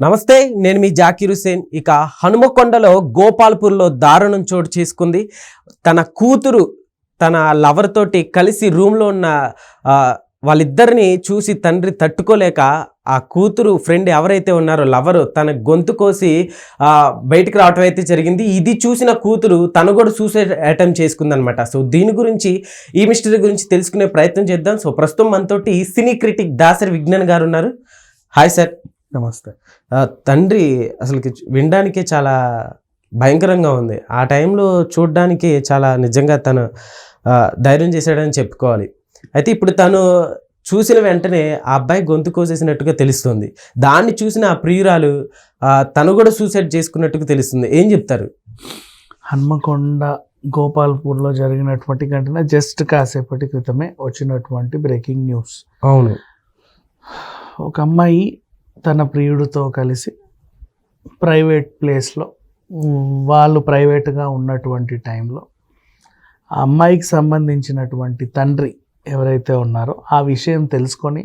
నమస్తే నేను మీ జాకీర్ హుసేన్ ఇక హనుమకొండలో గోపాల్పూర్లో దారుణం చోటు చేసుకుంది. తన కూతురు తన లవర్ తోటి కలిసి రూమ్లో ఉన్న వాళ్ళిద్దరిని చూసి తండ్రి తట్టుకోలేక ఆ కూతురు ఫ్రెండ్ ఎవరైతే ఉన్నారో లవరు తన గొంతు కోసి బయటకు బయటికి రావటం అయితే జరిగింది. ఇది చూసిన కూతురు తను కూడా సూసైడ్ అటెంప్ట్ చేసుకుందనమాట సో దీని గురించి ఈ మిస్టరీ గురించి తెలుసుకునే ప్రయత్నం చేద్దాం. సో ప్రస్తుతం మనతోటి సినీ క్రిటిక్ దాసరి విజ్ఞాన్ గారు ఉన్నారు. హాయ్ సార్ నమస్తే. తండ్రి అసలుకి వినడానికే చాలా భయంకరంగా ఉంది. ఆ టైంలో చూడడానికి చాలా నిజంగా తను ధైర్యం చేశాడని చెప్పుకోవాలి. అయితే ఇప్పుడు తను చూసిన వెంటనే ఆ అబ్బాయి గొంతు కోసేసినట్టుగా తెలుస్తుంది. దాన్ని చూసిన ఆ ప్రియురాలు తను కూడా సూసైడ్ చేసుకున్నట్టుగా తెలుస్తుంది. ఏం చెప్తారు? హన్మకొండ గోపాల్పూర్లో జరిగినటువంటి ఘటన జస్ట్ కాసేపటి క్రితమే వచ్చినటువంటి బ్రేకింగ్ న్యూస్. అవును. ఒక అమ్మాయి తన ప్రియుడితో కలిసి ప్రైవేట్ ప్లేస్లో వాళ్ళు ప్రైవేట్గా ఉన్నటువంటి టైంలో ఆ అమ్మాయికి సంబంధించినటువంటి తండ్రి ఎవరైతే ఉన్నారో ఆ విషయం తెలుసుకొని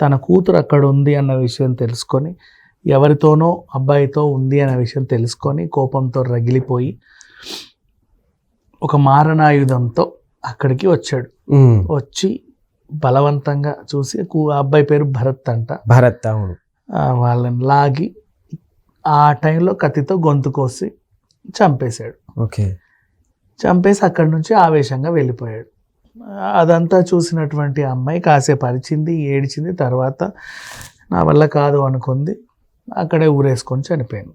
తన కూతురు అక్కడ ఉంది అన్న విషయం తెలుసుకొని ఎవరితోనో అబ్బాయితో ఉంది అనే విషయం తెలుసుకొని కోపంతో రగిలిపోయి ఒక మారణాయుధంతో అక్కడికి వచ్చాడు. వచ్చి బలవంతంగా చూసి ఆ అబ్బాయి పేరు భరత్ అంట. భరత్ అవును. వాళ్ళని లాగి ఆ టైంలో కత్తితో గొంతు కోసి చంపేశాడు. ఓకే. చంపేసి అక్కడి నుంచి ఆవేశంగా వెళ్ళిపోయాడు. అదంతా చూసినటువంటి అమ్మాయి కాసేపు అరిచింది ఏడిచింది తర్వాత నా వల్ల కాదు అనుకుంది అక్కడే ఊరేసుకొని చనిపోయింది.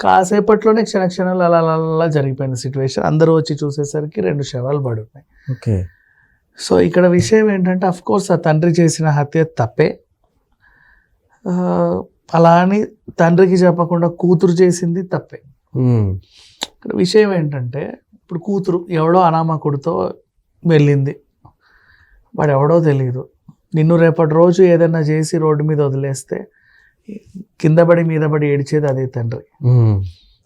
కాసేపట్లోనే క్షణ క్షణాలు అలా అలా జరిగిపోయిన సిచ్యువేషన్. అందరూ వచ్చి చూసేసరికి రెండు శవాలు పడి ఉన్నాయి ఓకే. సో ఇక్కడ విషయం ఏంటంటే అఫ్ కోర్స్ ఆ తండ్రి చేసిన హత్య తప్పే. అలా అని తండ్రికి చెప్పకుండా కూతురు చేసింది తప్పే. ఇక్కడ విషయం ఏంటంటే ఇప్పుడు కూతురు ఎవడో అనామకుడితో వెళ్ళింది. వాడు ఎవడో తెలియదు నిన్ను రేపటి రోజు ఏదైనా చేసి రోడ్డు మీద వదిలేస్తే కింద పడి మీద పడి ఏడిచేది అదే తండ్రి.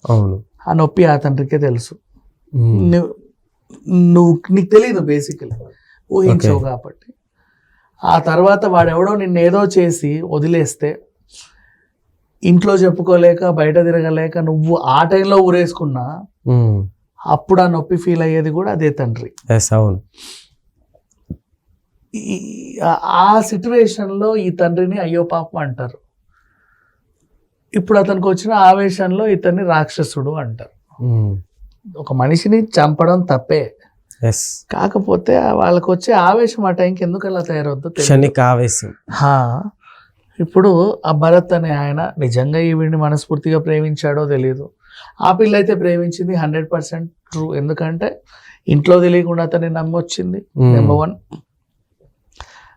అవును. ఆ నొప్పి ఆ తండ్రికే తెలుసు. నువ్వు నీకు తెలియదు బేసికలీ. ఊహించవు. కాబట్టి. ఆ తర్వాత వాడెవడో నిన్ను ఏదో చేసి వదిలేస్తే ఇంట్లో చెప్పుకోలేక బయట తిరగలేక నువ్వు ఆ టైంలో ఊరేసుకున్నా అప్పుడు ఆ నొప్పి ఫీల్ అయ్యేది కూడా అదే తండ్రి. అవును. ఆ- సిచ్యువేషన్లో ఈ తండ్రిని అయ్యో పాపం అంటారు. ఇప్పుడు అతనికి వచ్చిన ఆవేశంలో ఇతన్ని రాక్షసుడు అంటారు. ఒక మనిషిని చంపడం తప్పే. కాకపోతే వాళ్ళకి వచ్చే ఆవేశం ఆ టైంకి ఎందుకు అలా తయారవుద్దో. క్షణిక ఆవేశం. హా. ఇప్పుడు ఆ భరత్ అనే ఆయన నిజంగా ఈవిడ్ని మనస్ఫూర్తిగా ప్రేమించాడో తెలియదు ఆ పిల్ల అయితే ప్రేమించింది హండ్రెడ్ పర్సెంట్ ట్రూ. ఎందుకంటే ఇంట్లో తెలియకుండా అతన్ని నమ్మొచ్చింది ఉమ్, నెంబర్ వన్.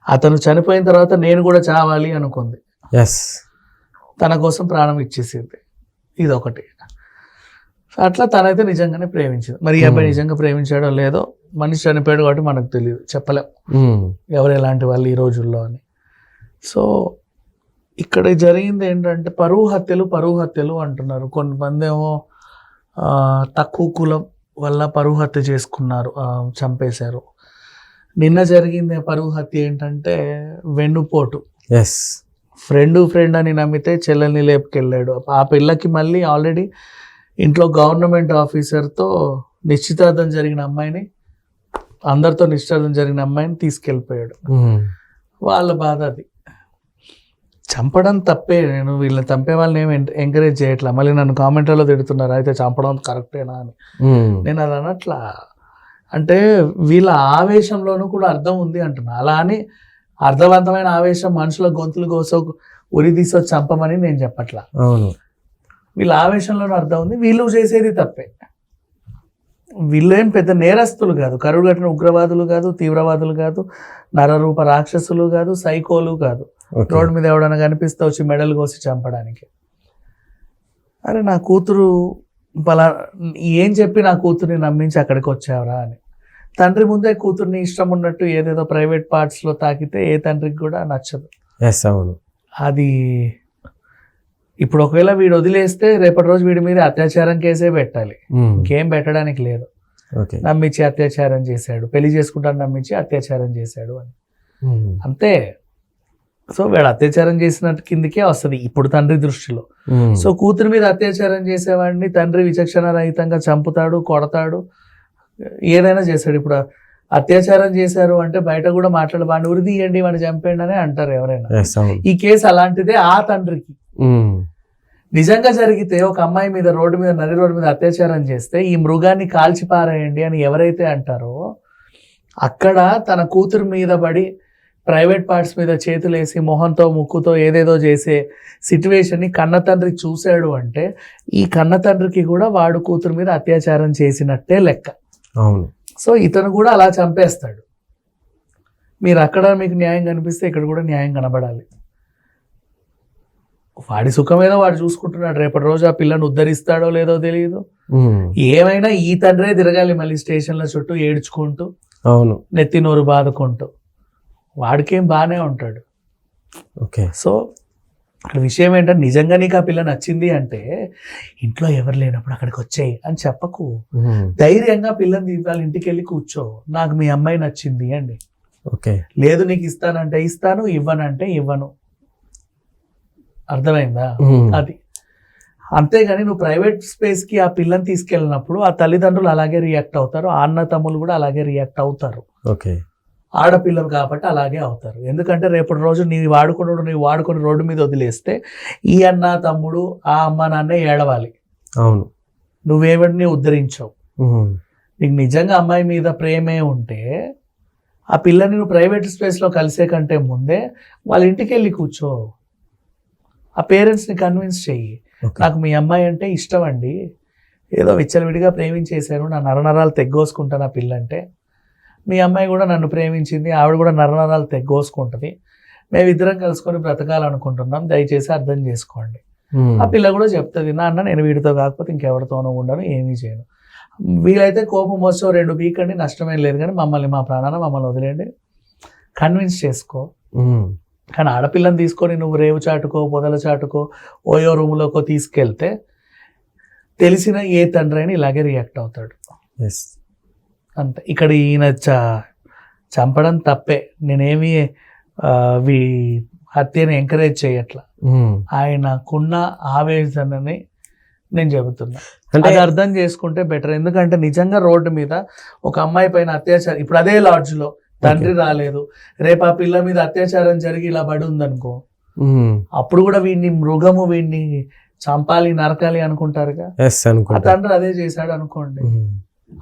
అతను చనిపోయిన తర్వాత నేను కూడా చావాలి అనుకుంది. ఎస్ తన కోసం ప్రాణం ఇచ్చేసింది. ఇది ఒకటి సో అట్లా తనైతే నిజంగానే ప్రేమించింది మరి ఈ అబ్బాయి. నిజంగా ప్రేమించాడో లేదో మనిషి చనిపోయాడు కాబట్టి మనకు తెలియదు. చెప్పలేం. ఎవరు ఎలాంటి వాళ్ళు ఈ రోజుల్లో అని. సో ఇక్కడ జరిగింది ఏంటంటే పరువు హత్యలు పరువు హత్యలు అంటున్నారు. కొంతమంది ఏమో తక్కువ కులం వల్ల పరువు హత్య చేసుకున్నారు చంపేశారు. నిన్న జరిగింది పరువు హత్య ఏంటంటే వెన్నుపోటు. ఎస్ ఫ్రెండ్ ఫ్రెండ్ అని నమ్మితే చెల్లెల్ని లేపుకెళ్ళాడు. ఆ పిల్లకి మళ్ళీ ఆల్రెడీ ఇంట్లో గవర్నమెంట్ ఆఫీసర్తో నిశ్చితార్థం జరిగిన అమ్మాయిని అందరితో నిశ్చితార్థం జరిగిన అమ్మాయిని తీసుకెళ్ళిపోయాడు. వాళ్ళ బాధ అది. చంపడం తప్పే నేను వీళ్ళని చంపే వాళ్ళని ఏమి ఎంకరేజ్ చేయట్లా? మళ్ళీ నన్ను కామెంట్లలో తిడుతున్నారు అయితే చంపడం కరెక్టేనా? అని. నేను అది అనట్లా. అంటే వీళ్ళ ఆవేశంలోనూ కూడా అర్థం ఉంది అంటున్నా. అలా అని అర్థవంతమైన ఆవేశం మనుషుల గొంతులు కోసో ఉరి తీసో చంపమని నేను చెప్పట్లా. అవును. వీళ్ళ ఆవేశంలోనూ అర్థం ఉంది. వీళ్ళు చేసేది తప్పే. వీళ్ళు ఏం పెద్ద నేరస్తులు కాదు. కరుడు కట్టిన ఉగ్రవాదులు కాదు తీవ్రవాదులు కాదు నరరూప రాక్షసులు కాదు సైకోలు కాదు. రోడ్డు మీద ఎవడైనా కనిపిస్తే వచ్చి మెడలు కోసి చంపడానికి. అరే నా కూతురు పలా ఏం చెప్పి నా కూతుర్ని నమ్మించి అక్కడికి వచ్చావరా అని. తండ్రి ముందే కూతుర్ని ఇష్టం ఉన్నట్టు ఏదేదో ప్రైవేట్ పార్ట్స్లో తాకితే ఏ తండ్రికి కూడా నచ్చదు. ఎస్ అవును. అది ఇప్పుడు ఒకవేళ వీడు వదిలేస్తే రేపటి రోజు వీడి మీద అత్యాచారం కేసే పెట్టాలి. ఉమ్, ఇంకేం పెట్టడానికి లేదు. నమ్మించి అత్యాచారం చేశాడు. పెళ్ళి చేసుకుంటాను నమ్మించి అత్యాచారం చేశాడు అని. ఉమ్, అంతే. సో వీడు అత్యాచారం చేసినట్టు కిందకే వస్తుంది ఇప్పుడు తండ్రి దృష్టిలో. సో కూతురు మీద అత్యాచారం చేసేవాడిని తండ్రి విచక్షణ రహితంగా చంపుతాడు కొడతాడు. ఏదైనా చేస్తాడు. ఇప్పుడు అత్యాచారం చేశారు అంటే బయట కూడా మాట్లాడు వాడిని ఉరి తీయండి వాడిని చంపేయండి అని అంటారు ఎవరైనా. ఈ కేసు అలాంటిదే ఆ తండ్రికి. నిజంగా జరిగితే ఒక అమ్మాయి మీద రోడ్డు మీద నది రోడ్డు మీద అత్యాచారం చేస్తే ఈ మృగాన్ని కాల్చి పారేయండి అని ఎవరైతే అంటారో అక్కడ తన కూతురు మీద పడి ప్రైవేట్ పార్ట్స్ మీద చేతులేసి మొహంతో ముక్కుతో ఏదేదో చేసే సిచ్యువేషన్ని కన్న తండ్రి చూశాడు అంటే ఈ కన్న తండ్రికి కూడా వాడు కూతురు మీద అత్యాచారం చేసినట్టే లెక్క. అవును. సో ఇతను కూడా అలా చంపేస్తాడు. మీరు అక్కడ మీకు న్యాయం కనిపిస్తే ఇక్కడ కూడా న్యాయం కనబడాలి. వాడి సుఖమేదో వాడు చూసుకుంటున్నాడు. రేపటి రోజు ఆ పిల్లని ఉద్ధరిస్తాడో లేదో తెలియదు. ఏమైనా ఈ తండ్రే తిరగాలి మళ్ళీ స్టేషన్ల చుట్టూ ఏడ్చుకుంటూ అవును. నెత్తి నోరు బాదుకుంటూ. వాడికేం బాగానే ఉంటాడు. ఓకే. సో అక్కడ విషయం ఏంటంటే నిజంగా నీకు ఆ పిల్ల నచ్చింది అంటే ఇంట్లో ఎవరు లేనప్పుడు అక్కడికి వచ్చేయి అని చెప్పకు. ధైర్యంగా పిల్లని వాళ్ళ ఇంటికి వెళ్ళి కూర్చో. నాకు మీ అమ్మాయి నచ్చింది అండి ఓకే. లేదు నీకు ఇస్తానంటే ఇస్తాను ఇవ్వనంటే ఇవ్వను. అర్థమైందా. అది. అంతేగాని నువ్వు ప్రైవేట్ స్పేస్కి ఆ పిల్లని తీసుకెళ్ళినప్పుడు ఆ తల్లిదండ్రులు అలాగే రియాక్ట్ అవుతారు ఆ అన్న తమ్ములు కూడా అలాగే రియాక్ట్ అవుతారు. ఓకే. ఆడపిల్లలు కాబట్టి అలాగే అవుతారు. ఎందుకంటే రేపటి రోజు నీ వాడుకున్నాడు నీవు వాడుకొని రోడ్డు మీద వదిలేస్తే ఈ అన్న తమ్ముడు ఆ అమ్మ నాన్నే ఏడవాలి. అవును. నువ్వేమిటిని ఉద్ధరించవు. నీకు నిజంగా అమ్మాయి మీద ప్రేమే ఉంటే ఆ పిల్లని నువ్వు ప్రైవేట్ స్పేస్లో కలిసే కంటే ముందే వాళ్ళ ఇంటికి వెళ్ళి కూర్చో. ఆ పేరెంట్స్ని కన్విన్స్ చెయ్యి. నాకు మీ అమ్మాయి అంటే ఇష్టం అండి ఏదో విచ్చలవిడిగా ప్రేమించేశాను నా నరనరాలు తెగ్గోసుకుంటాను ఆ పిల్లంటే. మీ అమ్మాయి కూడా నన్ను ప్రేమించింది. ఆవిడ కూడా నరనరాలు తెగ్గోసుకుంటుంది. మేమిద్దరం కలుసుకొని బ్రతకాలనుకుంటున్నాం. దయచేసి అర్థం చేసుకోండి. ఆ పిల్ల కూడా చెప్తుంది నాన్న నేను వీడితో కాకపోతే ఇంకెవరితోనూ ఉండను ఏమీ చేయను. వీలైతే కోపం వచ్చో రెండు వీకండి నష్టమేం లేదు కానీ మమ్మల్ని మా ప్రాణాన మమ్మల్ని వదిలేయండి. కన్విన్స్ చేసుకో. కానీ ఆడపిల్లని తీసుకొని నువ్వు రేవు చాటుకో పొదల చాటుకో ఓయో రూములోకో తీసుకెళ్తే తెలిసిన ఏ తండ్రి అయినా ఇలాగే రియాక్ట్ అవుతాడు. ఎస్ అంతే. ఇక్కడ ఈయన చ చంపడం తప్పే. నేనేమి వీ హత్యని ఎంకరేజ్ చేయట్లా. ఉమ్. ఆయనకున్న ఆవేదనని నేను చెబుతున్నా. అంటే అది అర్థం చేసుకుంటే బెటర్. ఎందుకంటే నిజంగా రోడ్డు మీద ఒక అమ్మాయి పైన అత్యాచారం ఇప్పుడు అదే లాడ్జ్లో తండ్రి రాలేదు. రేపు ఆ పిల్ల మీద అత్యాచారం జరిగి ఇలా పడి ఉందనుకో. అప్పుడు కూడా వీడిని మృగము వీడిని చంపాలి నరకాలి అనుకుంటారుగా? ఆ తండ్రి అదే చేశాడు అనుకోండి.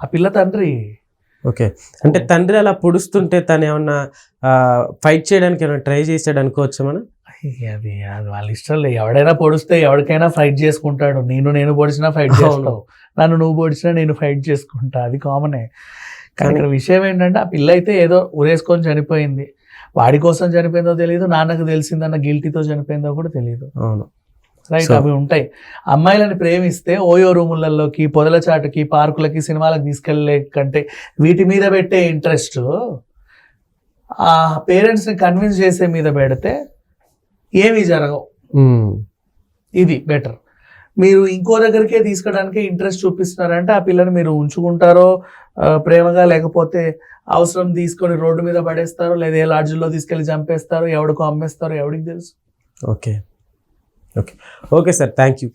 ఆ పిల్ల తండ్రి. ఓకే. అంటే తండ్రి అలా పొడుస్తుంటే తను ఏమన్నా ఫైట్ చేయడానికి ఏమైనా ట్రై చేసాడు అనుకోవచ్చా మనం? అది అది వాళ్ళ ఇష్టం లేదు. ఎవడైనా పొడిస్తే ఎవరికైనా ఫైట్ చేసుకుంటాడు. నేను నేను పొడిచినా ఫైట్. చేస్తావు. నన్ను నువ్వు పొడిచినా నేను ఫైట్ చేసుకుంటా. అది కామనే కానీ ఇక్కడ విషయం ఏంటంటే ఆ పిల్ల అయితే ఏదో ఉరేసుకొని చనిపోయింది. వాడి కోసం చనిపోయిందో తెలియదు నాన్నకు తెలిసిందన్న గిల్టీతో చనిపోయిందో కూడా తెలియదు అవును. రైట్ అవి ఉంటాయి. అమ్మాయిలని ప్రేమిస్తే ఓయో రూములలోకి పొదల చాటుకి పార్కులకి సినిమాలకు తీసుకెళ్ళే కంటే వీటి మీద పెట్టే ఇంట్రెస్ట్ ఆ పేరెంట్స్ని కన్విన్స్ చేసే మీద పెడితే ఏమీ జరగవు. ఉమ్. ఇది బెటర్ మీరు ఇంకో దగ్గరికే తీసుకోవడానికి ఇంట్రెస్ట్ చూపిస్తున్నారంటే ఆ పిల్లని మీరు ఉంచుకుంటారో ప్రేమగా లేకపోతే అవసరం తీసుకొని రోడ్డు మీద పడేస్తారో లేదా ఏ లాడ్జ్లో తీసుకెళ్ళి చంపేస్తారో ఎవడికో అమ్మేస్తారో ఎవడికి తెలుసు? Okay. Okay. Okay sir thank you